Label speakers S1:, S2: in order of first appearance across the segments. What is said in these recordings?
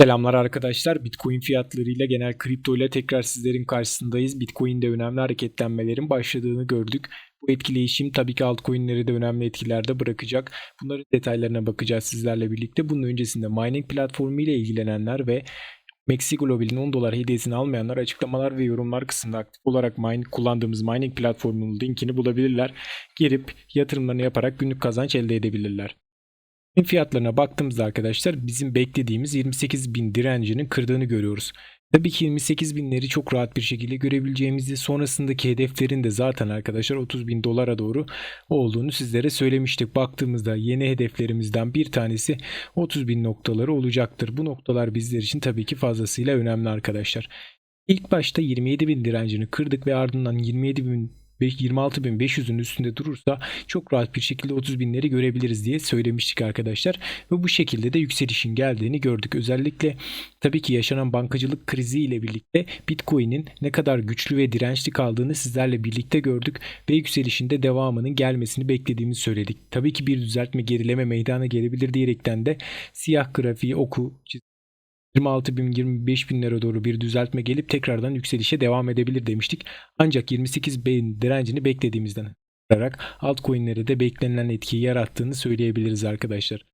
S1: Selamlar arkadaşlar. Bitcoin fiyatlarıyla genel kripto ile tekrar sizlerin karşısındayız. Bitcoin'de önemli hareketlenmelerin başladığını gördük. Bu etkileyişim tabii ki altcoin'leri de önemli etkilerde bırakacak. Bunların detaylarına bakacağız sizlerle birlikte. Bunun öncesinde mining platformu ile ilgilenenler ve Maxi Global'in 10 dolar hediyesini almayanlar açıklamalar ve yorumlar kısmında aktif olarak mine, kullandığımız mining platformunun linkini bulabilirler. Girip yatırımlarını yaparak günlük kazanç elde edebilirler. Fiyatlarına baktığımızda arkadaşlar bizim beklediğimiz 28 bin direncinin kırdığını görüyoruz. Tabii ki 28 binleri çok rahat bir şekilde görebileceğimizi sonrasındaki hedeflerin de zaten arkadaşlar 30 bin dolara doğru olduğunu sizlere söylemiştik. Baktığımızda yeni hedeflerimizden bir tanesi 30 bin noktaları olacaktır. Bu noktalar bizler için tabii ki fazlasıyla önemli arkadaşlar. İlk başta 27 bin direncini kırdık ve ardından 27 bin 26.500'ün üstünde durursa çok rahat bir şekilde 30 binleri görebiliriz diye söylemiştik arkadaşlar. Ve bu şekilde de yükselişin geldiğini gördük. Özellikle tabii ki yaşanan bankacılık krizi ile birlikte Bitcoin'in ne kadar güçlü ve dirençli kaldığını sizlerle birlikte gördük ve yükselişinde devamının gelmesini beklediğimizi söyledik. Tabii ki bir düzeltme gerileme meydana gelebilir diyerekten de siyah grafiği oku 26 bin 25 binlere doğru bir düzeltme gelip tekrardan yükselişe devam edebilir demiştik. Ancak 28 bin direncini beklediğimizden olarak altcoin'lere de beklenilen etkiyi yarattığını söyleyebiliriz arkadaşlar.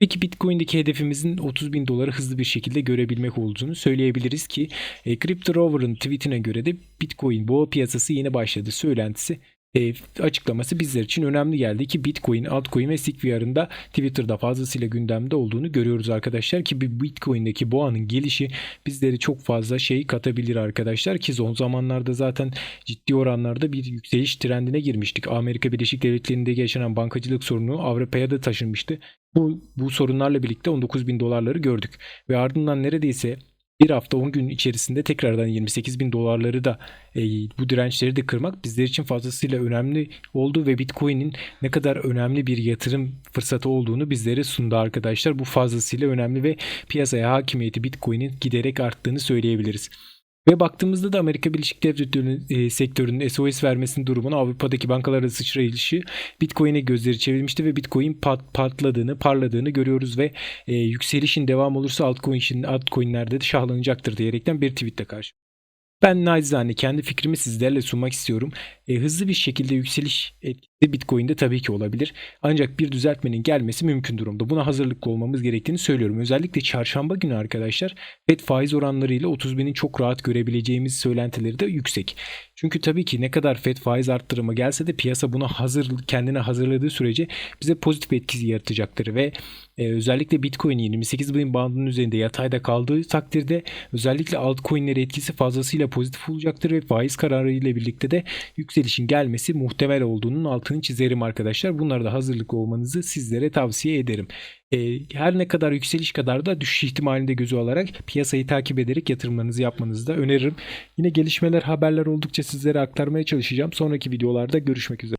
S1: Peki Bitcoin'deki hedefimizin 30 bin doları hızlı bir şekilde görebilmek olduğunu söyleyebiliriz ki e, Crypto Rover'ın tweetine göre de Bitcoin boğa piyasası yeni başladı söylentisi e, açıklaması bizler için önemli geldi ki Bitcoin, altcoin ve SigVR'ın da Twitter'da fazlasıyla gündemde olduğunu görüyoruz arkadaşlar ki bir Bitcoin'deki boğanın gelişi bizleri çok fazla şey katabilir arkadaşlar ki son zamanlarda zaten ciddi oranlarda bir yükseliş trendine girmiştik. Amerika Birleşik Devletleri'nde yaşanan bankacılık sorunu Avrupa'ya da taşınmıştı. Bu, bu sorunlarla birlikte 19 bin dolarları gördük ve ardından neredeyse bir hafta 10 gün içerisinde tekrardan 28 bin dolarları da e, bu dirençleri de kırmak bizler için fazlasıyla önemli oldu ve Bitcoin'in ne kadar önemli bir yatırım fırsatı olduğunu bizlere sundu arkadaşlar. Bu fazlasıyla önemli ve piyasaya hakimiyeti Bitcoin'in giderek arttığını söyleyebiliriz. Ve baktığımızda da Amerika Birleşik Devletleri'nin e, sektörünün SOS vermesinin durumunu Avrupa'daki bankaların sıçrayışı Bitcoin'e gözleri çevirmişti ve Bitcoin pat, patladığını, parladığını görüyoruz ve e, yükselişin devam olursa altcoin, altcoin'lerde de şahlanacaktır diyerekten bir tweetle karşı. Ben nacizane kendi fikrimi sizlerle sunmak istiyorum. E, hızlı bir şekilde yükseliş etkisi Bitcoin'de tabii ki olabilir. Ancak bir düzeltmenin gelmesi mümkün durumda. Buna hazırlıklı olmamız gerektiğini söylüyorum. Özellikle çarşamba günü arkadaşlar FED faiz oranlarıyla 30 binin çok rahat görebileceğimiz söylentileri de yüksek. Çünkü tabii ki ne kadar FED faiz arttırımı gelse de piyasa buna hazır kendine hazırladığı sürece bize pozitif etkisi yaratacaktır ve e, özellikle Bitcoin 28 bin bandının üzerinde yatayda kaldığı takdirde özellikle altcoin'lere etkisi fazlasıyla pozitif olacaktır ve faiz kararı ile birlikte de yükselişin gelmesi muhtemel olduğunun altını çizerim arkadaşlar. Bunlara da hazırlıklı olmanızı sizlere tavsiye ederim. E, her ne kadar yükseliş kadar da düşüş ihtimalinde gözü alarak piyasayı takip ederek yatırımlarınızı yapmanızı da öneririm. Yine gelişmeler haberler oldukça sizlere aktarmaya çalışacağım. Sonraki videolarda görüşmek üzere.